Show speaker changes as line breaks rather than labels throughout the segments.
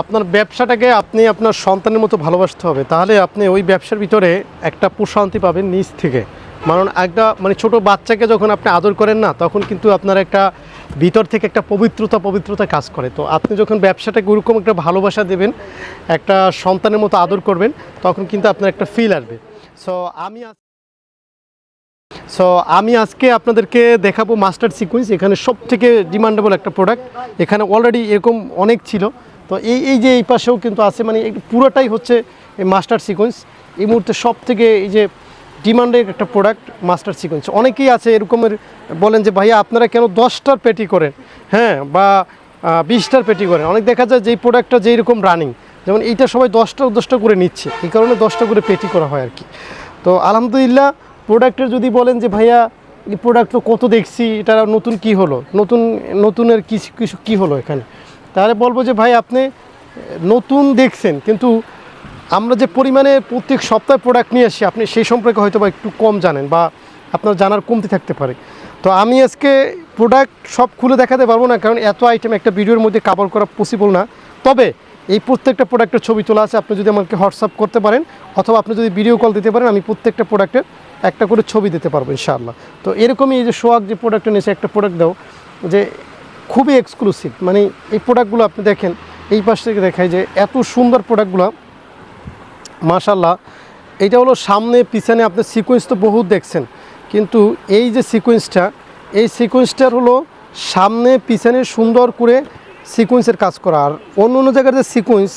আপনার ব্যবসাটাকে আপনি আপনার সন্তানের মতো ভালোবাসতে হবে। তাহলে আপনি ওই ব্যবসার ভিতরে একটা প্রশান্তি পাবেন নিজ থেকে। কারণ একটা মানে ছোট বাচ্চাকে যখন আপনি আদর করেন না, তখন কিন্তু আপনার একটা ভিতর থেকে একটা পবিত্রতা পবিত্রতা কাজ করে। তো আপনি যখন ব্যবসাটাকে ওরকম একটা ভালোবাসা দেবেন, একটা সন্তানের মতো আদর করবেন, তখন কিন্তু আপনার একটা ফিল আসবে। সো আমি সো আমি আজকে আপনাদেরকে দেখাবো মাস্টার সিকুয়েন্স, এখানে সব থেকে ডিমান্ডেবল একটা প্রোডাক্ট এখানে অলরেডি এরকম অনেক ছিল। তো এই এই যে এই পাশেও কিন্তু আছে মানে পুরোটাই হচ্ছে এই মাস্টার সিকুয়েন্স। এই মুহূর্তে সব থেকে এই যে ডিমান্ডের একটা প্রোডাক্ট মাস্টার সিকুয়েন্স। অনেকেই আছে এরকমের, বলেন যে, ভাইয়া, আপনারা কেন দশটার পেটি করেন? হ্যাঁ বা বিশটার পেটি করেন। অনেক দেখা যায় যে, এই প্রোডাক্টটা যেই রকম রানিং যেমন এইটা সবাই দশটা দশটা করে নিচ্ছে। এই কারণে দশটা করে পেটি করা হয় আর কি তো আলহামদুলিল্লাহ, প্রোডাক্টের যদি বলেন যে, ভাইয়া, এই প্রোডাক্ট তো কত দেখছি, এটা নতুন কি হলো? নতুন, নতুনের কিছু কিছু কী হলো এখানে? তাহলে বলব যে ভাই, আপনি নতুন দেখছেন, কিন্তু আমরা যে পরিমাণে প্রত্যেক সপ্তাহে প্রোডাক্ট নিয়ে আসি, আপনি সেই সম্পর্কে হয়তো বা একটু কম জানেন বা আপনার জানার কমতি থাকতে পারে। তো আমি আজকে প্রোডাক্ট সব খুলে দেখাতে পারব না, কারণ এত আইটেম একটা ভিডিওর মধ্যে কাভার করা পসিবল না। তবে এই প্রত্যেকটা প্রোডাক্টের ছবি তোলা আছে, আপনি যদি আমাকে হোয়াটসঅ্যাপ করতে পারেন, অথবা আপনি যদি ভিডিও কল দিতে পারেন, আমি প্রত্যেকটা প্রোডাক্টের একটা করে ছবি দিতে পারব, ইনশাআল্লাহ। তো এরকমই এই যে সোয়াগ যে প্রোডাক্টটা নিয়েছে, একটা প্রোডাক্ট দাও, যে খুবই এক্সক্লুসিভ মানে এই প্রোডাক্টগুলো আপনি দেখেন, এই পাশ থেকে দেখায় যে এত সুন্দর প্রোডাক্টগুলো মাশাল্লাহ এটা হলো সামনে, পিছনে আপনি সিকোয়েন্স তো বহুত দেখছেন, কিন্তু এই যে সিকোয়েন্সটা এই সিকোয়েন্সটার হলো সামনে, পিছনে সুন্দর করে সিকোয়েন্সের কাজ করা। আর অন্য অন্য জায়গার যে সিকোয়েন্স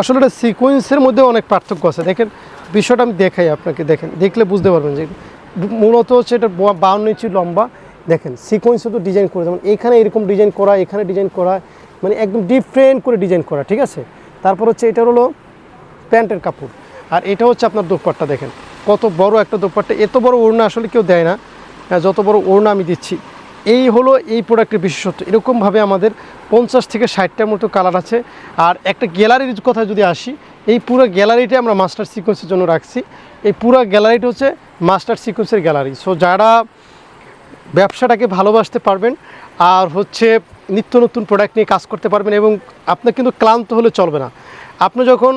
আসলে এটা সিকোয়েন্সের মধ্যে অনেক পার্থক্য আছে। দেখেন, বিষয়টা আমি দেখাই আপনাকে। দেখেন, দেখলে বুঝতে পারবেন যে মূলত হচ্ছে এটা বাউন্ন ইঞ্চি লম্বা দেখেন সিকোয়েন্সে তো ডিজাইন করে, যেমন এখানে এরকম ডিজাইন করা, এখানে ডিজাইন করা মানে একদম ডিফারেন্ট করে ডিজাইন করা, ঠিক আছে? তারপর হচ্ছে এটার হলো প্যান্টের কাপড়। আর এটা হচ্ছে আপনার দোপাট্টা, দেখেন। কত বড় একটা দোপাট্টা, এত বড় ওড়না আসলে কেউ দেয় না। যত বড় ওড়না আমি দিচ্ছি, এই হলো এই প্রোডাক্টের বিশেষত্ব। এরকমভাবে আমাদের পঞ্চাশ থেকে ষাটটার মতো কালার আছে। আর একটা গ্যালারির কথা যদি আসি, এই পুরো গ্যালারিটা আমরা মাস্টার সিকোয়েন্সের জন্য রাখছি। এই পুরো গ্যালারিটা হচ্ছে মাস্টার সিকোয়েন্সের গ্যালারি সো যারা ব্যবসাটাকে ভালোবাসতে পারবেন আর হচ্ছে নিত্য নতুন প্রোডাক্ট নিয়ে কাজ করতে পারবেন এবং আপনার কিন্তু ক্লান্ত হলে চলবে না। আপনি যখন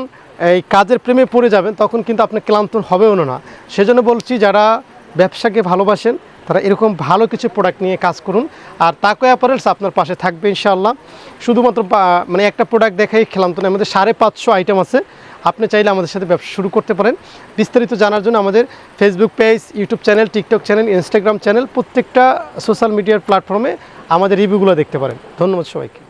এই কাজের প্রেমে পড়ে যাবেন, তখন কিন্তু আপনার ক্লান্ত হবেও না। সেজন্য বলছি, যারা ব্যবসাকে ভালোবাসেন তারা এরকম ভালো কিছু প্রোডাক্ট নিয়ে কাজ করুন। আর তাকো অ্যাপারেলস আপনার পাশে থাকবে ইনশাআল্লাহ। শুধুমাত্র মানে একটা প্রোডাক্ট দেখাই খেলাম তো না, আমাদের সাড়ে পাঁচশো আইটেম আছে। আপনি চাইলে আমাদের সাথে ব্যবসা শুরু করতে পারেন। বিস্তারিত জানার জন্য আমাদের Facebook page YouTube channel TikTok channel Instagram channel প্রত্যেকটা সোশ্যাল মিডিয়ার প্ল্যাটফর্মে আমাদের রিভিউগুলো দেখতে পারেন। ধন্যবাদ সবাইকে।